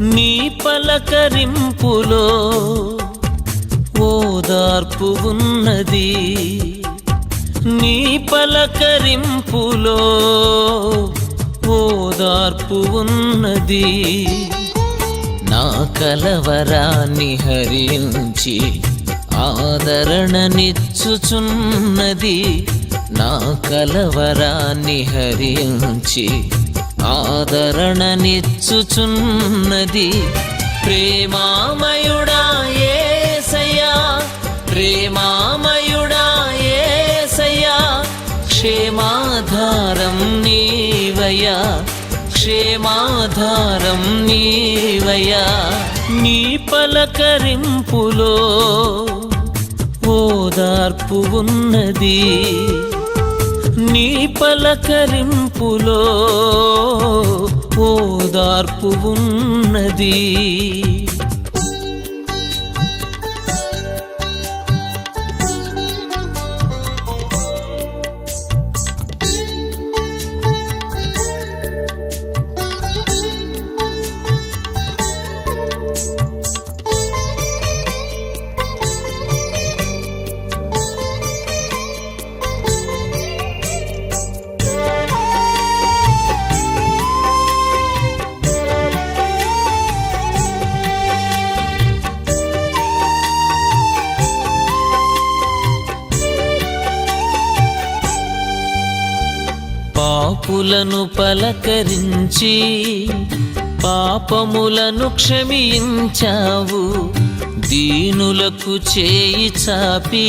నీ పలకరింపులో ఓదార్పు ఉన్నది. నీ పలకరింపులో ఓదార్పు ఉన్నది. నా కలవరాన్ని హరించి ఆదరణనిచ్చుచున్నది. నా కలవరాన్ని హరించి ఆదరణనిచ్చుచున్నది ప్రేమామయుడా ఏసయ్యా ప్రేమామయుడా ఏసయ్యా క్షేమాధారం నీవయ్యా క్షేమాధారం నీవయ్యా నీ పలకరింపులో ఓదార్పు ఉన్నది. నీ పలకరింపులో ఓదార్పు ఉన్నది. పాపులను పలకరించి పాపములను క్షమించావు దీనులకు చేయి చాపి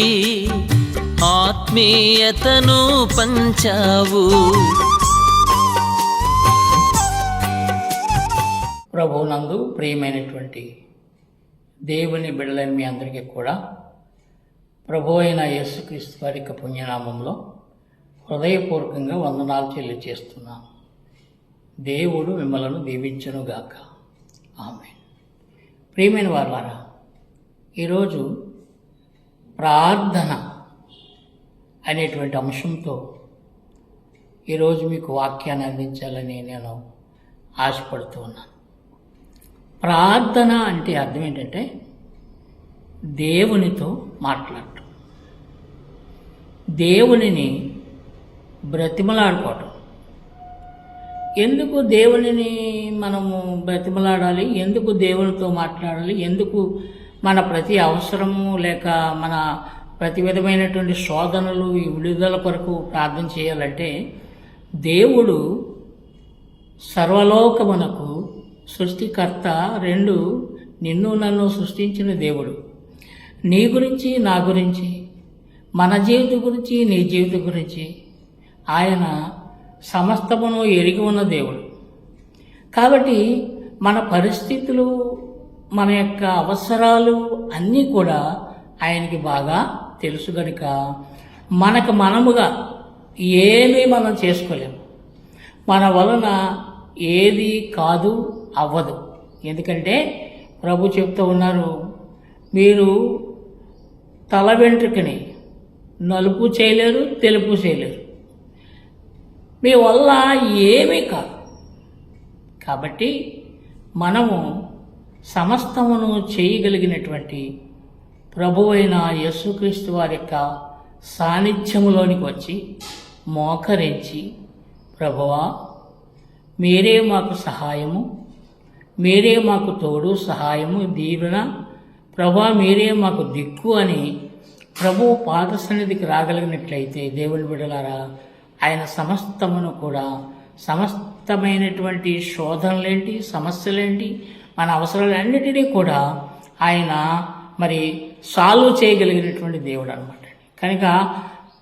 ఆత్మీయతను పంచావు. ప్రభునందు ప్రియమైనటువంటి దేవుని బిడ్డలని మీ అందరికీ కూడా ప్రభు అయిన యేసుక్రీస్తు వారి యొక్క పుణ్యనామంలో హృదయపూర్వకంగా వందనాలు చెల్లిచేస్తున్నాను దేవుడు మిమ్మలను దీవించనుగాక. ఆమె ప్రియమైన వారారా ఈరోజు ప్రార్థన అనేటువంటి అంశంతో ఈరోజు మీకు వాక్యాన్ని అందించాలని నేను ఆశపడుతూ ఉన్నాను. ప్రార్థన అంటే అర్థం ఏంటంటే దేవునితో మాట్లాడటం. దేవునిని బ్రతిమలాడుకోవటం. ఎందుకు దేవునిని మనము బ్రతిమలాడాలి? ఎందుకు దేవునితో మాట్లాడాలి? ఎందుకు మన ప్రతి అవసరము లేక మన ప్రతి విధమైనటువంటి శోధనలు ఈ విడుదల కొరకు ప్రార్థన చేయాలంటే దేవుడు సర్వలోకమునకు సృష్టికర్త రెండు నిన్ను నన్ను సృష్టించిన దేవుడు. నీ గురించి నా గురించి మన జీవితం గురించి నీ జీవితం గురించి. ఆయన సమస్తమును ఎరిగి ఉన్న దేవుడు. కాబట్టి మన పరిస్థితులు మన యొక్క అవసరాలు అన్నీ కూడా ఆయనకి బాగా తెలుసు గనుక మనకు మనముగా ఏమీ మనం చేసుకోలేము మన వలన ఏది కాదు అవ్వదు. ఎందుకంటే ప్రభు చెప్తూ ఉన్నారు మీరు తల వెంట్రుకని నలుపు చేయలేరు తెలుపు చేయలేరు. మీ వల్ల ఏమీ కాదు. కాబట్టి మనము సమస్తమును చేయగలిగినటువంటి ప్రభువైన యేసుక్రీస్తు వారి యొక్క సాన్నిధ్యములోనికి వచ్చి మోకరించి ప్రభువా మీరే మాకు సహాయము మీరే మాకు తోడు సహాయము దీవెన ప్రభా మీరే మాకు దిక్కు అని ప్రభు పాద సన్నిధికి రాగలిగినట్లయితే దేవుని బిడలారా ఆయన సమస్తమును కూడా సమస్తమైనటువంటి శోధనలేంటి సమస్యలేంటి మన అవసరాలన్నిటినీ కూడా ఆయన మరి సాల్వ్ చేయగలిగినటువంటి దేవుడు అనమాట కనుక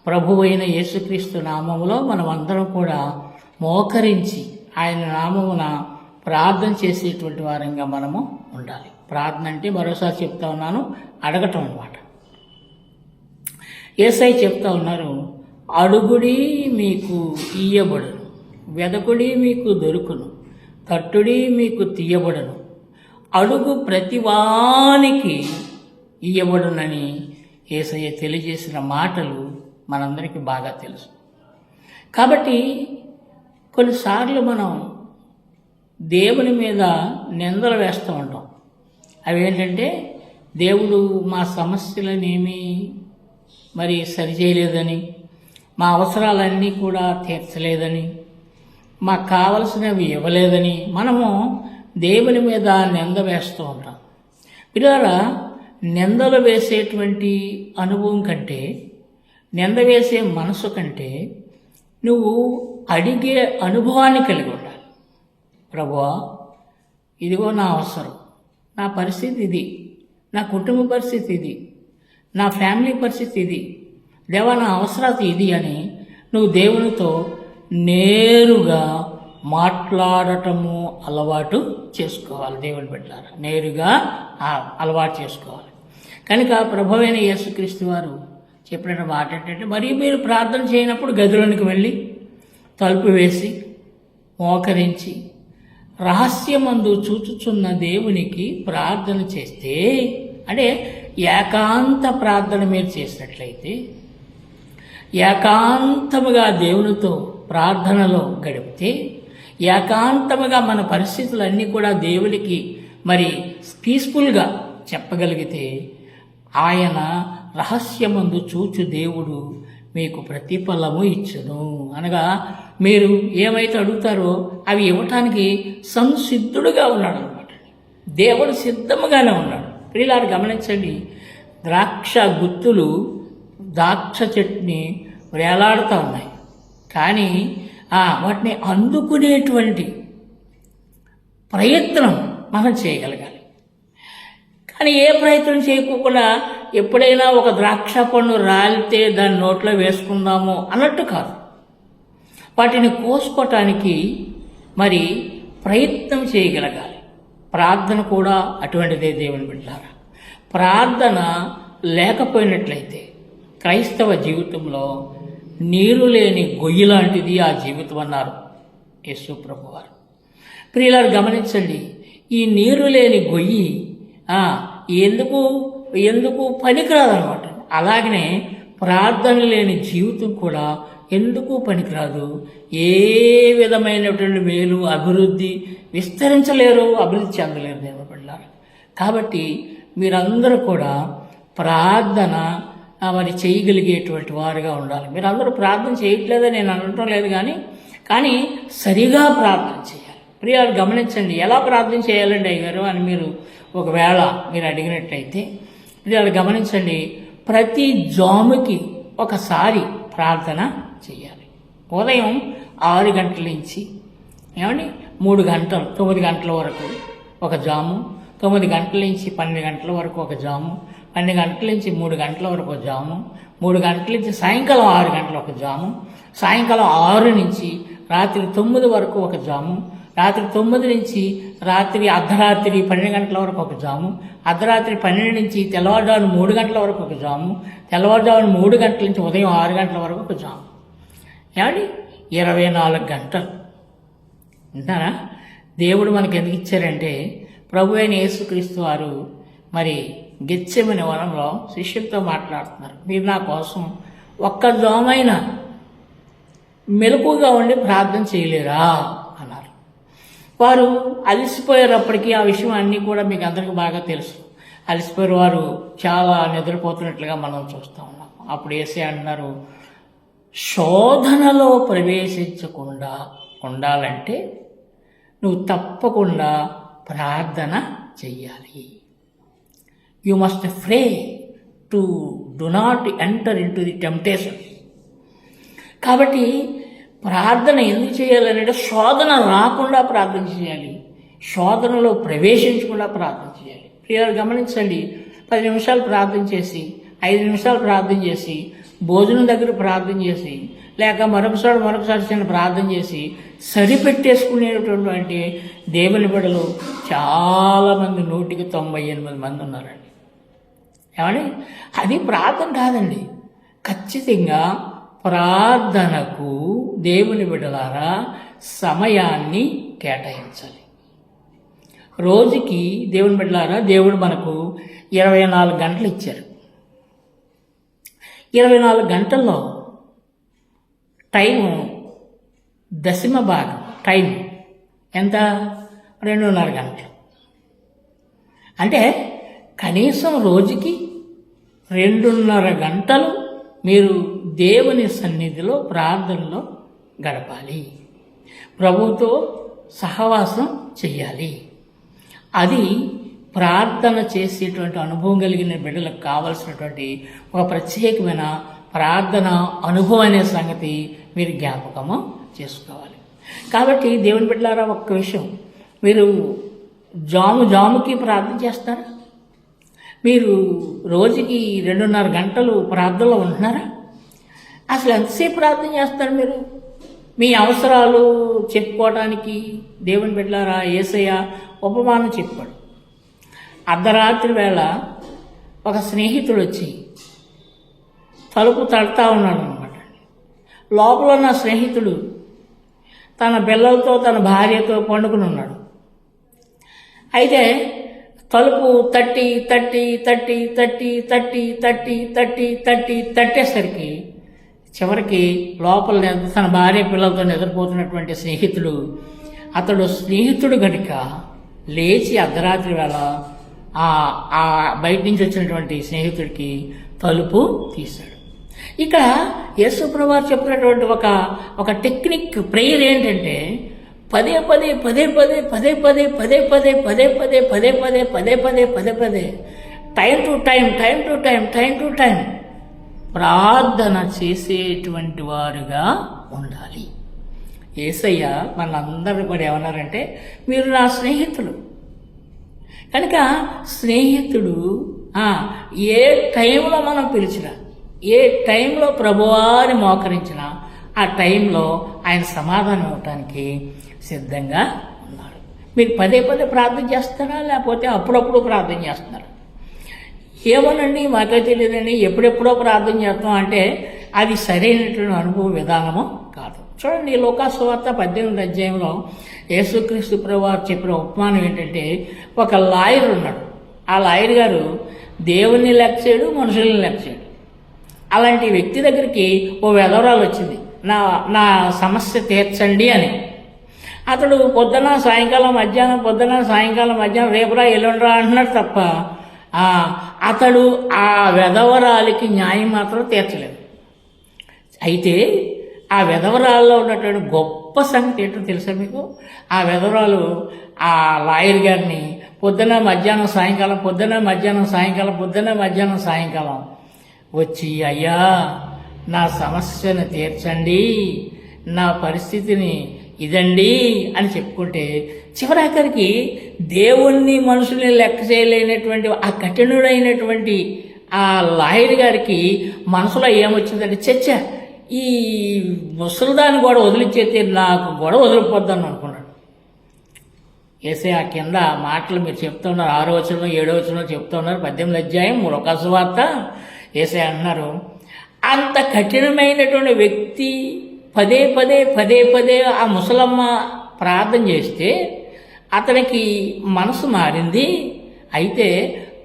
ప్రభు అయిన యేసుక్రీస్తు నామములో మనం అందరం కూడా మోకరించి ఆయన నామమున ప్రార్థన చేసేటువంటి వారంగా మనము ఉండాలి. ప్రార్థన అంటే మరోసారి చెప్తా ఉన్నాను అడగటం అనమాట ఏసై చెప్తా ఉన్నారు అడుగుడి మీకు ఇయ్యబడును వెదకుడి మీకు దొరుకును తట్టుడి మీకు తీయబడును. అడుగు ప్రతివానికి ఇయ్యబడునని ఏసయ్య తెలియజేసిన మాటలు మనందరికీ బాగా తెలుసు. కాబట్టి కొన్నిసార్లు మనం దేవుని మీద నిందలు వేస్తూ ఉంటాం. అవి ఏంటంటే దేవుడు మా సమస్యలనేమి మరి సరిచేయలేదని మా అవసరాలన్నీ కూడా తీర్చలేదని మాకు కావలసినవి ఇవ్వలేదని మనము దేవుని మీద నింద వేస్తూ ఉంటాం పిల్లరా నిందలు వేసేటువంటి అనుభవం కంటే నింద వేసే మనసు కంటే నువ్వు అడిగే అనుభవాన్ని కలిగి ఉండాలి. ప్రభువా ఇదిగో నా అవసరం. నా పరిస్థితి ఇది. నా కుటుంబ పరిస్థితి ఇది. నా ఫ్యామిలీ పరిస్థితి ఇది. దేవా నా అవసరాలు ఇది అని నువ్వు దేవునితో నేరుగా మాట్లాడటము అలవాటు చేసుకోవాలి దేవుని బిడ్డారు నేరుగా అలవాటు చేసుకోవాలి. కనుక ప్రభువైన యేసుక్రీస్తు వారు చెప్పిన మాట ఏంటంటే మరి మీరు ప్రార్థన చేయనప్పుడు గదిలోనికి వెళ్ళి తలుపు వేసి మోకరించి రహస్యమందు చూచుచున్న దేవునికి ప్రార్థన చేస్తే అంటే ఏకాంత ప్రార్థన మీరు చేసినట్లయితే ఏకాంతముగా దేవునితో ప్రార్థనలో గడిపితే ఏకాంతముగా మన పరిస్థితులన్నీ కూడా దేవునికి మరి పీస్ఫుల్గా చెప్పగలిగితే ఆయన రహస్యమందు చూచు దేవుడు మీకు ప్రతిఫలము ఇచ్చును. అనగా మీరు ఏమైతే అడుగుతారో అవి ఇవ్వటానికి సంసిద్ధుడుగా ఉన్నాడు అనమాట దేవుడు సిద్ధముగానే ఉన్నాడు. ప్రియులారు గమనించండి ద్రాక్ష గుత్తులు ద్రాక్ష చెట్టుని వేలాడుతూ ఉన్నాయి. కానీ వాటిని అందుకునేటువంటి ప్రయత్నం మనం చేయగలగాలి. కానీ ఏ ప్రయత్నం చేయకుండా ఎప్పుడైనా ఒక ద్రాక్ష పండు రాలితే దాన్ని నోట్లో వేసుకుందాము అన్నట్టు కాదు. వాటిని కోసుకోవటానికి మరి ప్రయత్నం చేయగలగాలి. ప్రార్థన కూడా అటువంటిదే దేవుని బిడ్డారా ప్రార్థన లేకపోయినట్లయితే క్రైస్తవ జీవితంలో నీరు లేని గొయ్యి లాంటిది ఆ జీవితం అన్నారు యేసు ప్రభు వారు ప్రియులారు గమనించండి ఈ నీరు లేని గొయ్యి ఎందుకు ఎందుకు పనికిరాదనమాట? అలాగనే ప్రార్థన లేని జీవితం కూడా ఎందుకు పనికిరాదు? ఏ విధమైనటువంటి మేలు అభివృద్ధి విస్తరించలేరు అభివృద్ధి చెందలేరు దేవుని కాబట్టి మీరందరూ కూడా ప్రార్థన మరి చేయగలిగేటువంటి వారుగా ఉండాలి. మీరు అందరూ ప్రార్థన చేయట్లేదని నేను అనటం లేదు కానీ కానీ సరిగా ప్రార్థన చేయాలి. ప్రియాలు గమనించండి ఎలా ప్రార్థన చేయాలండి అయ్యగారు అని మీరు ఒకవేళ మీరు అడిగినట్లయితే ప్రియాలు గమనించండి ప్రతి జాముకి ఒకసారి ప్రార్థన చేయాలి. ఉదయం ఆరు గంటల నుంచి ఏమండి? మూడు గంటలు తొమ్మిది గంటల వరకు ఒక జాము తొమ్మిది గంటల నుంచి పన్నెండు గంటల వరకు ఒక జాము పన్నెండు గంటల నుంచి మూడు గంటల వరకు ఒక జాము మూడు గంటల నుంచి సాయంకాలం ఆరు గంటల ఒక జాము సాయంకాలం ఆరు నుంచి రాత్రి తొమ్మిది వరకు ఒక జాము రాత్రి తొమ్మిది నుంచి రాత్రి అర్ధరాత్రి పన్నెండు గంటల వరకు ఒక జాము అర్ధరాత్రి పన్నెండు నుంచి తెల్లవారుజామున మూడు గంటల వరకు ఒక జాము తెల్లవారుజామున మూడు గంటల నుంచి ఉదయం ఆరు గంటల వరకు ఒక జాము. ఏమండి? ఇరవై నాలుగు గంటలు. వింటారా దేవుడు మనకి ఎందుకు ఇచ్చారంటే ప్రభు అయిన యేసుక్రీస్తు వారు మరి గెచ్చమని వనంలో శిష్యులతో మాట్లాడుతున్నారు. మీరు నా కోసం ఒక్క దోమైన మెలకుగా ఉండి ప్రార్థన చేయలేరా? అన్నారు. వారు అలసిపోయేటప్పటికీ ఆ విషయం అన్నీ కూడా మీకు అందరికీ బాగా తెలుసు. అలసిపోయిన వారు చాలా నిద్రపోతున్నట్లుగా మనం చూస్తూ ఉన్నాం. అప్పుడు ఏసే అంటున్నారు శోధనలో ప్రవేశించకుండా ఉండాలంటే నువ్వు తప్పకుండా ప్రార్థన చెయ్యాలి. You must pray to do not enter into the temptation కాబట్టి ప్రార్థన ఎందుకు చేయాలనంటే శోధన రాకుండా ప్రార్థన చేయాలి. శోధనలో ప్రవేశించకుండా ప్రార్థన చేయాలి. ప్రియాలు గమనించండి. పది నిమిషాలు ప్రార్థన చేసి ఐదు నిమిషాలు ప్రార్థన చేసి భోజనం దగ్గర ప్రార్థన చేసి లేక మరొకసారి మరొకసారి చిన్న ప్రార్థన చేసి సరిపెట్టేసుకునేటటువంటి దేవుని బిడలు చాలామంది నూటికి తొంభై ఎనిమిది మంది ఉన్నారండి. ఏమండి? అది ప్రార్థన కాదండి. ఖచ్చితంగా ప్రార్థనకు దేవుని బిడ్డలారా సమయాన్ని కేటాయించాలి. రోజుకి దేవుని బిడ్డలారా దేవుడు మనకు ఇరవై నాలుగు గంటలు ఇచ్చారు. ఇరవై నాలుగు గంటల్లో టైము దశమ భాగం టైం ఎంత? రెండున్నర గంటలు. అంటే కనీసం రోజుకి రెండున్నర గంటలు మీరు దేవుని సన్నిధిలో ప్రార్థనలో గడపాలి. ప్రభుతో సహవాసం చెయ్యాలి. అది ప్రార్థన చేసేటువంటి అనుభవం కలిగిన బిడ్డలకు కావలసినటువంటి ఒక ప్రత్యేకమైన ప్రార్థన అనుభవం అనే సంగతి మీరు జ్ఞాపకము చేసుకోవాలి. కాబట్టి దేవుని బిడ్డలారా ఒక్క విషయం. మీరు జాము జాముకి ప్రార్థన చేస్తారా? మీరు రోజుకి రెండున్నర గంటలు ప్రార్థనలో ఉంటున్నారా? అసలు ఎంతసేపు ప్రార్థన చేస్తారు మీరు? మీ అవసరాలు చెప్పుకోవడానికి దేవుని బిడ్డలారా ఏసయ్య ఉపమానం చెప్పాడు. అర్ధరాత్రి వేళ ఒక స్నేహితుడు వచ్చి తలుపు తడతా ఉన్నాడు అనమాట లోపల ఉన్న స్నేహితుడు తన పిల్లలతో తన భార్యతో పండుకుని ఉన్నాడు. అయితే తలుపు తట్టి తట్టి తట్టి తట్టి తట్టి తట్టి తట్టి తట్టి తట్టేసరికి చివరికి లోపల తన భార్య పిల్లలతో నిద్రపోతున్నటువంటి స్నేహితుడు. అతడు స్నేహితుడు గనుక లేచి అర్ధరాత్రి వేళ ఆ బయట నుంచి వచ్చినటువంటి స్నేహితుడికి తలుపు తీశాడు. ఇక్కడ యేసుప్రభు చెప్పినటువంటి ఒక ఒక టెక్నిక్ ప్రేయర్ ఏంటంటే పదే పదే పదే పదే పదే పదే పదే పదే పదే పదే పదే పదే పదే పదే పదే పదే. Time to time time to time time to time ప్రార్థన చేసేటువంటి వారుగా ఉండాలి. ఏసయ్య మనందరూ కూడా ఏమన్నారంటే మీరు నా స్నేహితులు. కనుక స్నేహితుడు ఏ టైంలో మనం పిలిచినా ఏ టైంలో ప్రభువారిని మోకరించినా ఆ టైంలో ఆయన సమాధానం ఇవ్వటానికి సిద్ధంగా ఉన్నాడు మీరు పదే పదే ప్రార్థన చేస్తారా? లేకపోతే అప్పుడప్పుడు ప్రార్థన చేస్తున్నారా? ఏమోనండి మాకే తెలియదండి. ఎప్పుడెప్పుడో ప్రార్థన చేస్తాం అంటే అది సరైనటువంటి అనుభవ విధానము కాదు. చూడండి ఈ లోకాసువార్త పద్దెనిమిది అధ్యాయంలో యేసుక్రీస్తు ప్రభువారు చెప్పిన ఉపమానం ఏంటంటే ఒక లాయర్ ఉన్నాడు. ఆ లాయర్ గారు దేవుణ్ణి లెక్క చేయడు మనుషుల్ని లెక్క చేయడు అలాంటి వ్యక్తి దగ్గరికి ఓ వెధవరాలు వచ్చింది. నా నా సమస్య తీర్చండి అని. అతడు పొద్దున సాయంకాలం మధ్యాహ్నం పొద్దున సాయంకాలం మధ్యాహ్నం రేపురా ఎల్లుండ్రా అంటున్నాడు తప్ప అతడు ఆ వెధవరాలికి న్యాయం మాత్రం తీర్చలేదు. అయితే ఆ వెధవరాల్లో ఉన్నటువంటి గొప్ప సంగతి ఏంటో తెలుసా మీకు? ఆ వెధవరాలు ఆ లాయర్ గారిని పొద్దున మధ్యాహ్నం సాయంకాలం పొద్దున మధ్యాహ్నం సాయంకాలం పొద్దున మధ్యాహ్నం సాయంకాలం వచ్చి అయ్యా నా సమస్యను తీర్చండి. నా పరిస్థితిని ఇదండి అని చెప్పుకుంటే చివరాఖరికి దేవుణ్ణి మనుషుల్ని లెక్క చేయలేనటువంటి ఆ కఠినుడైనటువంటి ఆ లాయర్ గారికి మనసులో ఏమొచ్చిందంటే చచ్చ ఈ ముసలిదాన్ని కూడా వదిలిచ్చేస్తే నాకు గొడవ వదిలిపోద్దాను అనుకున్నాడు. ఏసే ఆ కింద మాటలు మీరు చెప్తున్నారు ఆరో వచనం ఏడో వచనం చెప్తున్నారు పద్దెనిమిది అధ్యాయం ములకాసు వార్త. ఏసే అన్నారు అంత కఠినమైనటువంటి వ్యక్తి పదే పదే పదే పదే ఆ ముసలమ్మ ప్రార్థన చేస్తే అతనికి మనసు మారింది. అయితే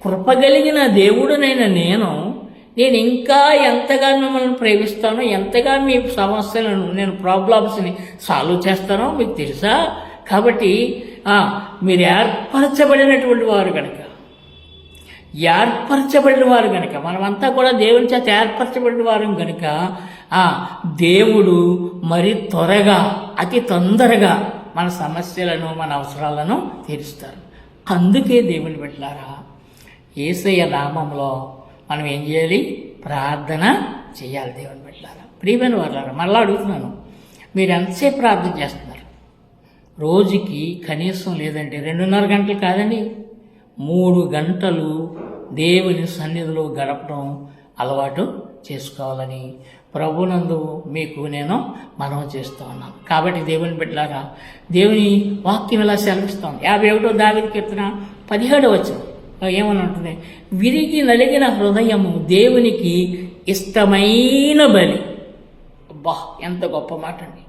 కృపగలిగిన దేవుడునైన నేను నేను ఇంకా ఎంతగా మిమ్మల్ని ప్రేమిస్తానో ఎంతగా మీ సమస్యలను నేను ప్రాబ్లమ్స్ని సాల్వ్ చేస్తానో మీకు తెలుసా? కాబట్టి మీరు ఏర్పరచబడినటువంటి వారు కనుక ఏర్పరచబడిన వారు కనుక మనమంతా కూడా దేవుని చేత ఏర్పరచబడిన వారు కనుక దేవుడు మరి త్వరగా అతి తొందరగా మన సమస్యలను మన అవసరాలను తీరుస్తారు. అందుకే దేవుని పెట్టారా ఏసయ్య నామంలో మనం ఏం చేయాలి? ప్రార్థన చేయాలి దేవుని పెట్టారా ప్రియమైన వాళ్ళారా మళ్ళీ అడుగుతున్నాను. మీరు ఎంతసేపు ప్రార్థన చేస్తున్నారు? రోజుకి కనీసం లేదంటే రెండున్నర గంటలు కాదండి మూడు గంటలు దేవుని సన్నిధిలో గడపడం అలవాటు చేసుకోవాలని ప్రభునందు మీకు నేను మనవి చేస్తూ ఉన్నాను. కాబట్టి దేవుని బిడ్డలారా దేవుని వాక్యం ఇలా సెలవిస్తాం యాభై ఒకటో దావిది కీర్తన పదిహేడు వచ్చిన ఏమని ఉంటుంది? విరిగి నలిగిన హృదయము దేవునికి ఇష్టమైన బలి. అబ్బా ఎంత గొప్ప మాట అండి.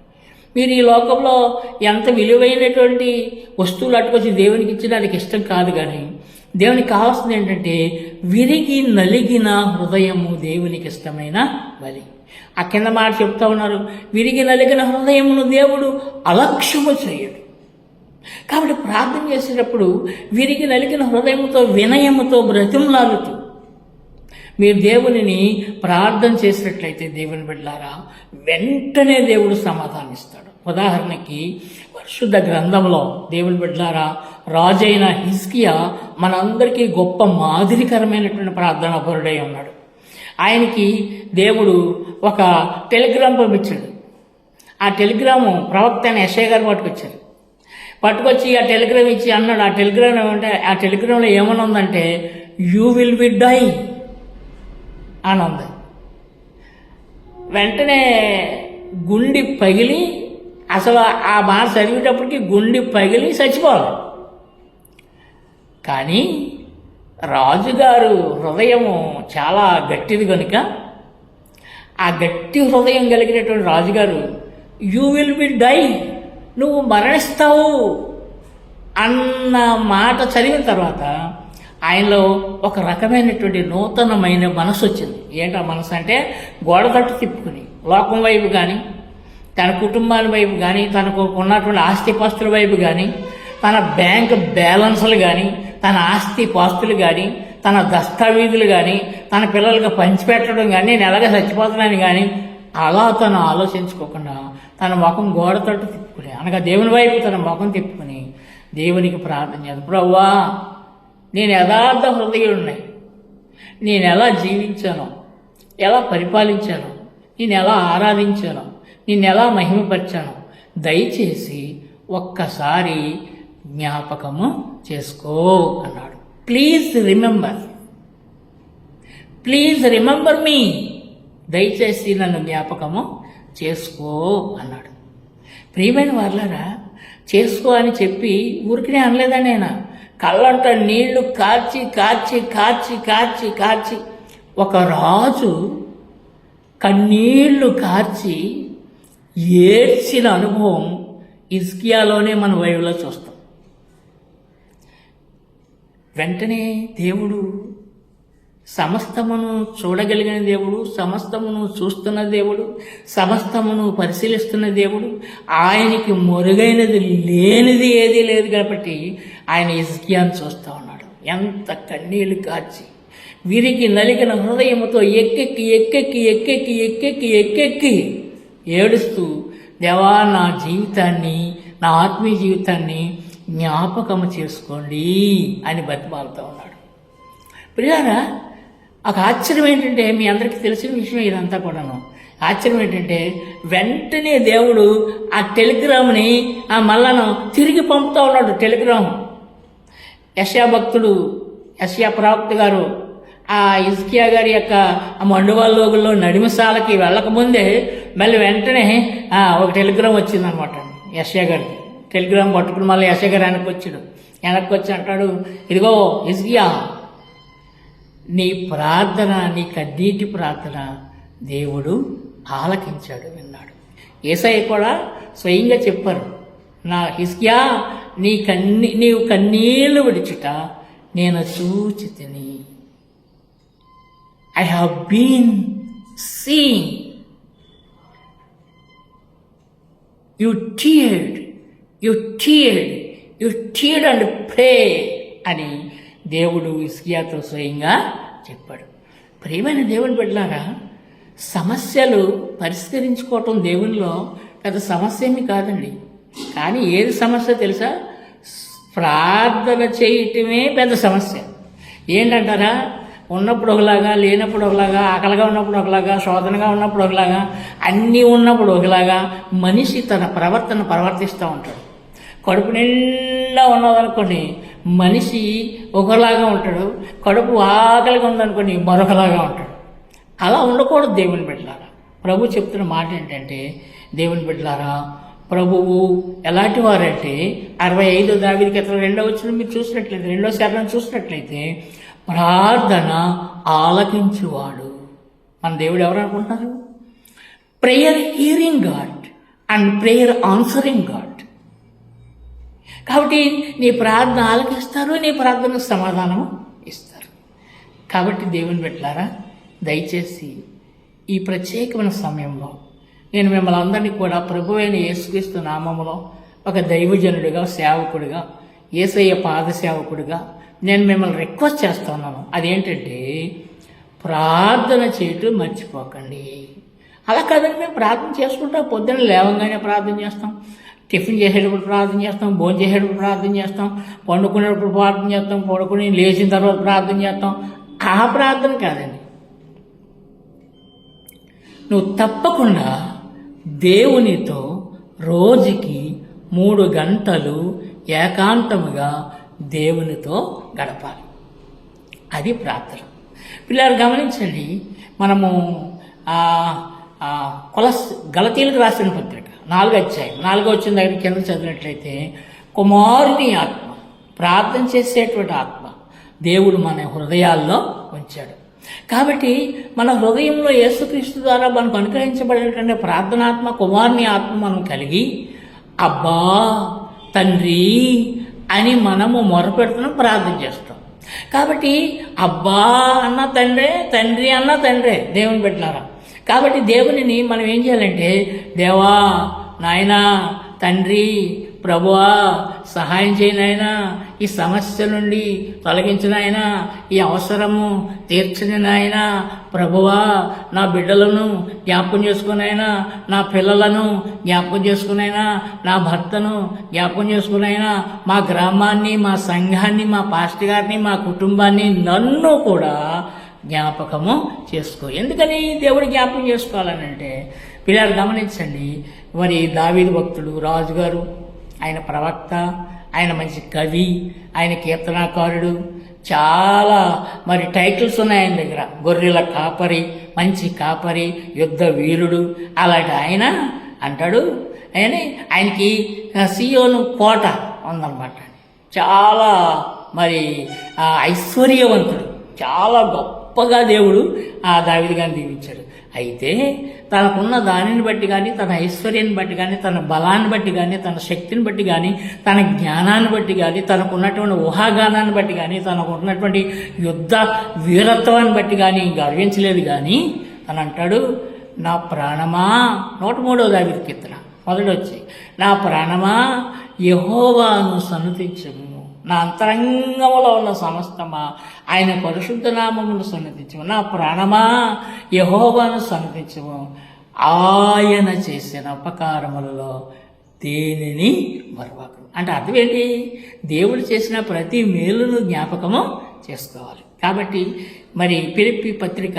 మీరు ఈ లోకంలో ఎంత విలువైనటువంటి వస్తువులు అట్టుకొచ్చి దేవునికి ఇచ్చినా అది ఇష్టం కాదు కానీ దేవునికి కావాల్సింది ఏంటంటే విరిగి నలిగిన హృదయము దేవునికి ఇష్టమైన బలి. ఆ కింద మాట చెప్తా ఉన్నారు విరిగి నలిగిన హృదయమును దేవుడు అలక్ష్యము చేయడు. కాబట్టి ప్రార్థన చేసేటప్పుడు విరిగి నలిగిన హృదయంతో వినయముతో బ్రతిమలాడుతూ మీరు దేవునిని ప్రార్థన చేసినట్లయితే దేవుని బిడ్డారా వెంటనే దేవుడు సమాధానిస్తాడు. ఉదాహరణకి పరిశుద్ధ గ్రంథంలో దేవుని బిడ్డారా రాజైన హిస్కియా మనందరికీ గొప్ప మాదిరికరమైనటువంటి ప్రార్థనా పరుడై ఉన్నాడు. ఆయనకి దేవుడు ఒక టెలిగ్రామ్ పంపించాడు. ఆ టెలిగ్రాము ప్రవక్త అయిన ఎస్ఐ గారు పట్టుకొచ్చారు. పట్టుకొచ్చి ఆ టెలిగ్రామ్ ఇచ్చి అన్నాడు ఆ టెలిగ్రామ్ ఏమంటే ఆ టెలిగ్రామ్లో ఏమని ఉందంటే యూ విల్ బి డై అని ఉంది. వెంటనే గుండి పగిలి అసలు ఆ మాట చదివేటప్పటికి గుండి పగిలి చచ్చిపోవాలి. కానీ రాజుగారు హృదయము చాలా గట్టిది కనుక ఆ గట్టి హృదయం కలిగినటువంటి రాజుగారు యూ విల్ బి డై నువ్వు మరణిస్తావు. అన్న మాట చదివిన తర్వాత ఆయనలో ఒక రకమైనటువంటి నూతనమైన మనసు వచ్చింది. ఏంటా మనసు అంటే గోడ తట్టు తిప్పుకుని లోకం వైపు కానీ తన కుటుంబాల వైపు కానీ తనకు ఉన్నటువంటి ఆస్తిపాస్తుల వైపు కానీ తన బ్యాంక్ బ్యాలెన్స్లు కానీ తన ఆస్తి పాస్తులు కానీ తన దస్తావేజులు కానీ తన పిల్లలకు పంచిపెట్టడం కానీ నేను ఎలాగ చచ్చిపోతున్నాను కానీ అలా తను ఆలోచించుకోకుండా తన ముఖం గోడ తట్టు తిప్పుకుని అనగా దేవుని వైపు తన ముఖం తిప్పుకుని దేవునికి ప్రార్థన చేద్దాం ప్రవ్వా నేను యథార్థ హృదయుడిని నేను ఎలా జీవించాను ఎలా పరిపాలించాను నేను ఎలా ఆరాధించాను నేను ఎలా మహిమపరిచాను దయచేసి ఒక్కసారి జ్ఞాపకము చేసుకో అన్నాడు. ప్లీజ్ రిమెంబర్ ప్లీజ్ రిమెంబర్ మీ దయచేసి నన్ను జ్ఞాపకము చేసుకో అన్నాడు. ప్రియమైన వాళ్ళరా చేసుకో అని చెప్పి ఊరికినే అనలేదండి ఆయన కళ్ళంట నీళ్ళు కార్చి కార్చి కార్చి కార్చి కార్చి ఒక రాజు కన్నీళ్ళు కార్చి ఏడ్చిన అనుభవం ఇస్కియాలోనే మన వైపులో చూస్తాం. వెంటనే దేవుడు సమస్తమును చూడగలిగిన దేవుడు సమస్తమును చూస్తున్న దేవుడు సమస్తమును పరిశీలిస్తున్న దేవుడు ఆయనకి మొరుగైనది లేనిది ఏదీ లేదు కాబట్టి ఆయన ఇస్కియాన్ని చూస్తూ ఉన్నాడు. ఎంత కన్నీళ్ళు కార్చి వీరికి నలిగిన హృదయముతో ఎక్కెక్కి ఎక్కెక్కి ఎక్కెక్కి ఎక్కెక్కి ఎక్కెక్కి ఏడుస్తూ దేవా నా జీవితాన్ని నా ఆత్మీయ జీవితాన్ని జ్ఞాపకము చేసుకోండి అని బతిమాలుతూ ఉన్నాడు. ప్రియారా ఒక ఆశ్చర్యం ఏంటంటే మీ అందరికీ తెలిసిన విషయం ఇదంతా కూడాను. ఆశ్చర్యం ఏంటంటే వెంటనే దేవుడు ఆ టెలిగ్రామ్ని ఆ మల్లను తిరిగి పంపుతా ఉన్నాడు టెలిగ్రామ్. యశా భక్తుడు యశా ప్రవక్త గారు ఆ ఇస్కియా గారి యొక్క ఆ మండువాళ్ళోగుల్లో నడిమసాలకి వెళ్ళకముందే మళ్ళీ వెంటనే ఒక టెలిగ్రామ్ వచ్చిందనమాట యశా గారికి. టెలిగ్రామ్ పట్టుకుని మళ్ళీ యశ గారు వెనక్కి వచ్చాడు. వెనక్కి వచ్చి అంటాడు ఇదిగో ఇస్కియా నీ ప్రార్థన నీ కన్నీటి ప్రార్థన దేవుడు ఆలకించాడు విన్నాడు. ఏసయ్య కూడా స్వయంగా చెప్పారు నా హిస్కియా నీ కన్నీ నీవు కన్నీళ్ళు విడిచుట నేను చూచి తిని I have been seen you teared you teared you teared and pray అని దేవుడు ఇస్కియాతో స్వయంగా చెప్పాడు. ప్రియమైన దేవుని బిడ్డలారా సమస్యలు పరిష్కరించుకోవటం దేవునిలో పెద్ద సమస్య ఏమీ కాదండి. కానీ ఏది సమస్య తెలుసా? ప్రార్థన చేయటమే పెద్ద సమస్య. ఏంటంటారా? ఉన్నప్పుడు ఒకలాగా లేనప్పుడు ఒకలాగా ఆకలిగా ఉన్నప్పుడు ఒకలాగా శోధనగా ఉన్నప్పుడు ఒకలాగా అన్నీ ఉన్నప్పుడు ఒకలాగా మనిషి తన ప్రవర్తన ప్రవర్తిస్తూ ఉంటాడు. కడుపు నిండా ఉన్నదనుకోండి మనిషి ఒకలాగా ఉంటాడు కడుపు ఆకలిగా ఉందనుకోండి మరొకలాగా ఉంటాడు. అలా ఉండకూడదు దేవుని బిడ్డలారా. ప్రభు చెప్తున్న మాట ఏంటంటే దేవుని బిడ్డలారా ప్రభువు ఎలాంటి వారంటే అరవై ఐదు దావిది క్రితం రెండో వచ్చిన మీరు చూసినట్లయితే రెండో శాతం చూసినట్లయితే ప్రార్థన ఆలకించువాడు. మన దేవుడు ఎవరు అనుకుంటున్నారు? Prayer hearing God and prayer answering God కాబట్టి నీ ప్రార్థన ఆలకిస్తారు నీ ప్రార్థనకు సమాధానం ఇస్తారు. కాబట్టి దేవుని పెట్టారా దయచేసి ఈ ప్రత్యేకమైన సమయంలో నేను మిమ్మల్ని అందరినీ కూడా ప్రభు అయిన యేసుక్రీస్తు నామములో ఒక దైవజనుడిగా సేవకుడిగా ఏసయ్య పాద సేవకుడిగా నేను మిమ్మల్ని రిక్వెస్ట్ చేస్తున్నాను అదేంటంటే ప్రార్థన చేయటం మర్చిపోకండి. అలా కాదండి మేము ప్రార్థన చేసుకుంటాం పొద్దున్న లేవంగానే ప్రార్థన చేస్తాం. టిఫిన్ చేసేటప్పుడు ప్రార్థన చేస్తాం భోజనం చేసేటప్పుడు ప్రార్థన చేస్తాం పండుకునేటప్పుడు ప్రార్థన చేస్తాం పడుకుని లేచిన తర్వాత ప్రార్థన చేస్తాం. ఆ ప్రార్థన కాదండి. నువ్వు తప్పకుండా దేవునితో రోజుకి మూడు గంటలు ఏకాంతముగా దేవునితో గడపాలి. అది ప్రార్థన. పిల్లలు గమనించండి మనము ఆ, కొలస్ గలతీలకు రాసిన పత్రిక. నాలుగు అధ్యాయం నాలుగో వచ్చిన దగ్గర కింద చదివినట్లయితే కుమారుని ఆత్మ ప్రార్థన చేసేటువంటి ఆత్మ దేవుడు మన హృదయాల్లో ఉంచాడు. కాబట్టి మన హృదయంలో యేసుక్రీస్తు ద్వారా మనకు అనుగ్రహించబడినటువంటి ప్రార్థనాత్మ కుమారుని ఆత్మ మనం కలిగి అబ్బా తండ్రి అని మనము మొరపెడుతున్నాం ప్రార్థన చేస్తాం. కాబట్టి అబ్బా అన్న తండ్రే తండ్రి అన్న తండ్రే దేవుని పెట్టినారా కాబట్టి దేవునిని మనం ఏం చేయాలంటే దేవా నాయనా తండ్రి ప్రభువా సహాయం చేయనాయనా ఈ సమస్య నుండి తొలగించినాయన ఈ అవసరము తీర్చని నాయన ప్రభువా నా బిడ్డలను జ్ఞాపకం చేసుకునైనా నా పిల్లలను జ్ఞాపకం చేసుకునైనా నా భర్తను జ్ఞాపకం చేసుకునైనా మా గ్రామాన్ని మా సంఘాన్ని మా పాస్టర్ గారిని మా కుటుంబాన్ని నన్ను కూడా జ్ఞాపకము చేసుకో. ఎందుకని దేవుడు జ్ఞాపకం చేసుకోవాలని అంటే పిల్లలు గమనించండి మరి దావీదు భక్తుడు రాజుగారు ఆయన ప్రవక్త ఆయన మంచి కవి ఆయన కీర్తనాకారుడు చాలా మరి టైటిల్స్ ఉన్నాయి ఆయన దగ్గర. గొర్రెల కాపరి మంచి కాపరి యుద్ధ వీరుడు అలాంటి ఆయన అంటాడు. ఆయన ఆయనకి సియోను కోట ఉందన్నమాట. చాలా మరి ఐశ్వర్యవంతుడు. చాలా గొప్పగా దేవుడు ఆ దావిది గారిని దీవించాడు. అయితే తనకున్న దానిని బట్టి కానీ తన ఐశ్వర్యాన్ని బట్టి కానీ తన బలాన్ని బట్టి కానీ తన శక్తిని బట్టి కానీ తన జ్ఞానాన్ని బట్టి కానీ తనకున్నటువంటి ఊహాగానాన్ని బట్టి కానీ తనకు ఉన్నటువంటి యుద్ధ వీరత్వాన్ని బట్టి కానీ గర్వించలేదు కానీ తను అంటాడు నా ప్రాణమా? నూట మూడవ దావిది కీర్తన. మొదటి వచ్చి నా ప్రాణమా? యహోవాను సన్నతించము. నా అంతరంగములో ఉన్న సమస్తమా ఆయన పరిశుద్ధ నామమును సన్నతించము నా ప్రాణమా యహోవాను సన్నతించము ఆయన చేసిన ఉపకారములలో దేనిని మరవకు అంటే అర్థం ఏంటి? దేవుడు చేసిన ప్రతి మేలును జ్ఞాపకము చేసుకోవాలి. కాబట్టి మరి పిలిపి పత్రిక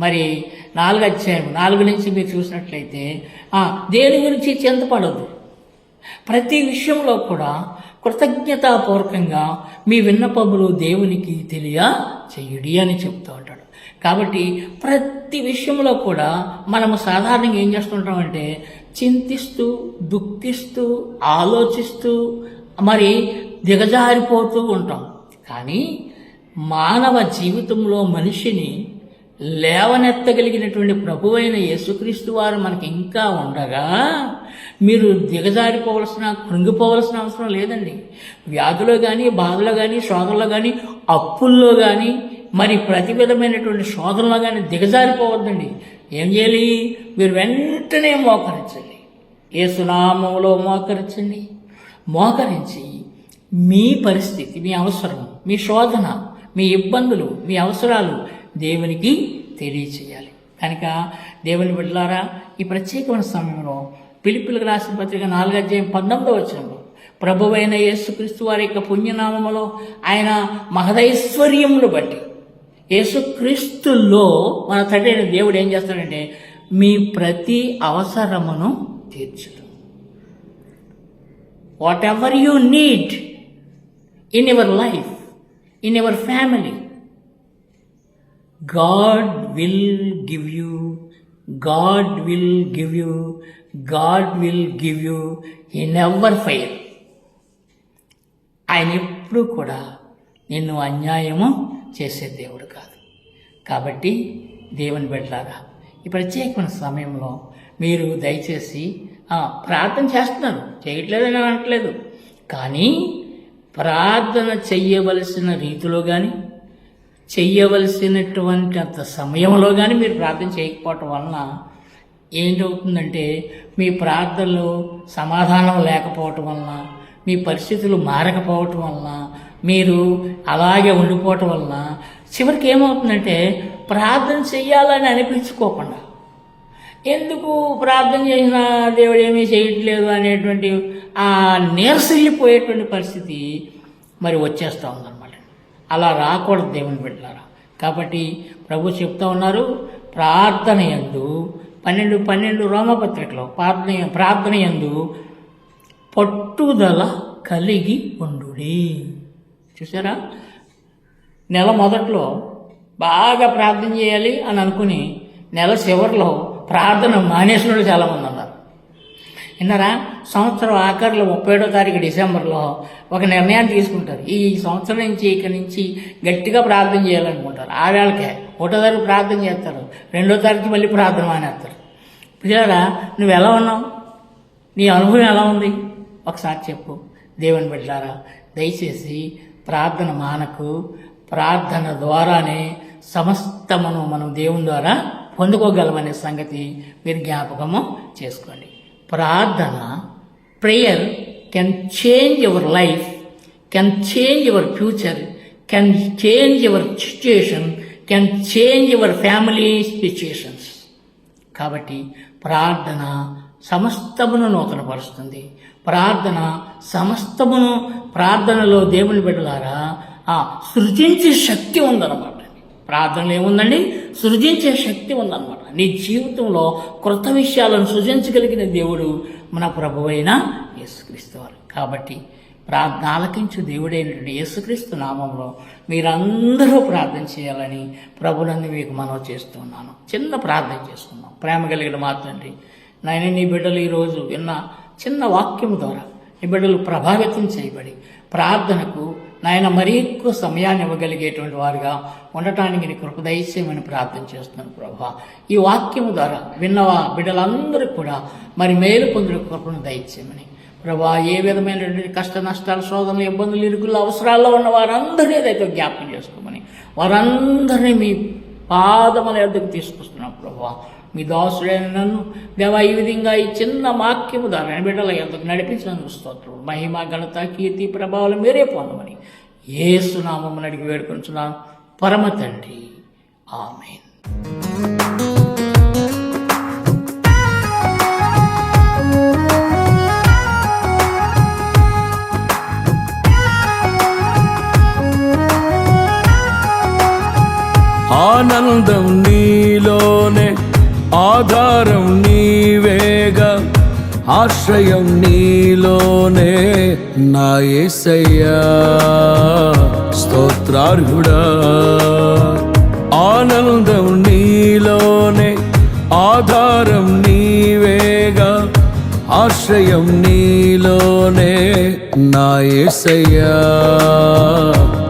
మరి నాలుగు అధ్యాయం నాలుగు నుంచి మీరు చూసినట్లయితే దేని గురించి చింతపడద్దు. ప్రతి విషయంలో కూడా కృతజ్ఞతాపూర్వకంగా మీ విన్నపములు దేవునికి తెలియ చెయ్యుడి అని చెప్తూ ఉంటాడు. కాబట్టి ప్రతి విషయంలో కూడా మనము సాధారణంగా ఏం చేస్తుంటామంటే చింతిస్తూ దుఃఖిస్తూ ఆలోచిస్తూ మరి దిగజారిపోతూ ఉంటాం. కానీ మానవ జీవితంలో మనిషిని లేవనెత్తగలిగినటువంటి ప్రభువైన యేసుక్రీస్తు వారు మనకి ఇంకా ఉండగా మీరు దిగజారిపోవలసిన కృంగిపోవలసిన అవసరం లేదండి. వ్యాధులో కానీ బాధలో కానీ శోధనలో కానీ అప్పుల్లో కానీ మరి ప్రతి విధమైనటువంటి శోధనలో కానీ దిగజారిపోవద్దండి. ఏం చేయాలి? మీరు వెంటనే మోకరించండి. ఏసునామంలో మోకరించండి. మోకరించి మీ పరిస్థితి మీ అవసరం మీ శోధన మీ ఇబ్బందులు మీ అవసరాలు దేవునికి తెలియచేయాలి. కనుక దేవుని బిడ్డలారా ఈ ప్రత్యేకమైన సమయంలో పిలుపులకు రాసిన పత్రిక నాలుగు అధ్యాయం పంతొమ్మిదో వచ్చినప్పుడు ప్రభువైన యేసుక్రీస్తు వారి యొక్క పుణ్యనామములో ఆయన మహదైశ్వర్యమును బట్టి యేసుక్రీస్తులో మన తండ్రి అయిన దేవుడు ఏం చేస్తాడంటే మీ ప్రతి అవసరమును తీర్చడం. Whatever you need in your life in your family God will give you God will give you God will give you ఈ నెవర్ ఫెయిల్ ఆయన ఎప్పుడూ కూడా నిన్ను అన్యాయము చేసే దేవుడు కాదు. కాబట్టి దేవుని బిడ్డలాగా ఈ ప్రత్యేకమైన సమయంలో మీరు దయచేసి ప్రార్థన చేస్తున్నారు. చేయట్లేదని అనట్లేదు. కానీ ప్రార్థన చెయ్యవలసిన రీతిలో కానీ చెయ్యవలసినటువంటి అంత సమయంలో కానీ మీరు ప్రార్థన చేయకపోవటం వలన ఏంటవుతుందంటే మీ ప్రార్థనలో సమాధానం లేకపోవటం వలన మీ పరిస్థితులు మారకపోవటం వలన మీరు అలాగే ఉండిపోవటం వలన చివరికి ఏమవుతుందంటే ప్రార్థన చెయ్యాలని అనిపించుకోకుండా ఎందుకు ప్రార్థన చేసిన దేవుడు ఏమీ చేయట్లేదు అనేటువంటి ఆ నీరసిల్లిపోయేటువంటి పరిస్థితి మరి వచ్చేస్తూ ఉందన్నమాట. అలా రాకూడదు దేవుని బిడ్డలారా. కాబట్టి ప్రభు చెప్తా ఉన్నారు ప్రార్థన ఎందు పన్నెండు పన్నెండు రోమపత్రికలో ప్రార్థన ప్రార్థన ఎందు పట్టుదల కలిగి ఉండుడి. చూసారా? నెల మొదట్లో బాగా ప్రార్థన చేయాలి అని అనుకుని నెల చివరిలో ప్రార్థన మానేసిన చాలామంది ఉన్నారు. విన్నారా? సంవత్సరం ఆఖరిలో ముప్పై ఏడో తారీఖు డిసెంబర్లో ఒక నిర్ణయాన్ని తీసుకుంటారు. ఈ సంవత్సరం నుంచి ఇక్కడి నుంచి గట్టిగా ప్రార్థన చేయాలనుకుంటారు. ఆ వేళకే ఒకటో తారీఖు ప్రార్థన చేస్తారు. రెండో తారీఖు మళ్ళీ ప్రార్థన మానేస్తారు. పిల్లరా నువ్వు ఎలా ఉన్నావు? నీ అనుభవం ఎలా ఉంది? ఒకసారి చెప్పు. దేవుని బిడ్డారా దయచేసి ప్రార్థన మానకు ప్రార్థన ద్వారానే సమస్తమును మనం దేవుని ద్వారా పొందుకోగలమనే సంగతి మీరు జ్ఞాపకము చేసుకోండి. ప్రార్థన prayer can change your life can change your future can change your situation can change your family situations కాబట్టి ప్రార్థన సమస్తమును నూతనపరుస్తుంది. ప్రార్థన సమస్తమును ప్రార్థనలో దేవుని బిడ్డలారా ఆ సృజించే శక్తి ఉందన్నమాట. ప్రార్థనలు ఏముందండి? సృజించే శక్తి ఉందన్నమాట. నీ జీవితంలో క్రొత్త విషయాలను సృజించగలిగిన దేవుడు మన ప్రభువైన యేసుక్రీస్తు వారు. కాబట్టి ప్రార్థన ఆలకించు దేవుడైనటువంటి యేసుక్రీస్తు నామంలో మీరందరూ ప్రార్థన చేయాలని ప్రభునందు మీకు మనవి చేస్తున్నాను చిన్న ప్రార్థన చేసుకుందాం. ప్రేమ కలిగిన మాత్రండి తండ్రి నాయన నీ బిడ్డలు ఈరోజు విన్న చిన్న వాక్యం ద్వారా నీ బిడ్డలు ప్రభావితం చేయబడి ప్రార్థనకు నాయన మరీ ఎక్కువ సమయాన్ని ఇవ్వగలిగేటువంటి వారుగా ఉండటానికి నీ కృప దయచేయమని ప్రార్థన చేస్తున్నాను ప్రభా. ఈ వాక్యము ద్వారా విన్నవా బిడ్డలందరూ కూడా మరి మేలు పొందిన కృపను దయచేయమని. ప్రభా ఏ విధమైనటువంటి కష్ట నష్టాలు శోధనలు ఇబ్బందులు ఇరుకులు అవసరాల్లో ఉన్న వారందరినీ ఏదైతే జ్ఞాపకం చేసుకోమని వారందరినీ మీ పాదముల ఎద్దకు తీసుకొస్తున్నాం ప్రభా. మీ దాసుడైన నన్ను దేవా ఈ విధంగా ఈ చిన్న వాక్యము ద్వారా బిడ్డల ఎద్దకు నడిపించినందుకు స్తోత్రం. మహిమ ఘనత కీర్తి ప్రభావాలు మీరే పొందమని ఏసునామని అడిగి వేడుకొంచున్నాను పరమ తండ్రి. ఆమెన్. ఆనందం నీలోనే ఆధారం నీవేగా ఆశ్రయం నీలోనే నా ఏసయ్యా. స్తోత్రార్హుడా ఆనందం నీలోనే ఆధారం నీవేగా ఆశ్రయం నీలోనే నా ఏసయ్యా.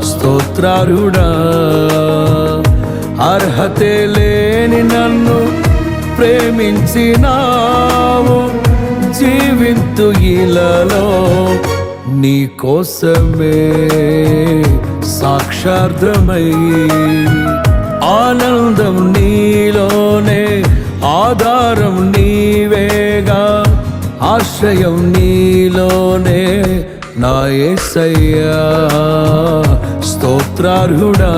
స్తోత్రారుడా అర్హతే లేని నన్ను ప్రేమించినావు జీవింతు ఇలలో నీ కోసమే సాక్షార్థమై ఆనందం నీలోనే ఆధారం నీవేగా ఆశ్రయం నీలోనే నా యేసయ్యా స్తోత్రార్హుడా.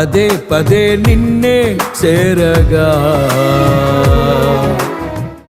పదే పదే నిన్నే చేరగా.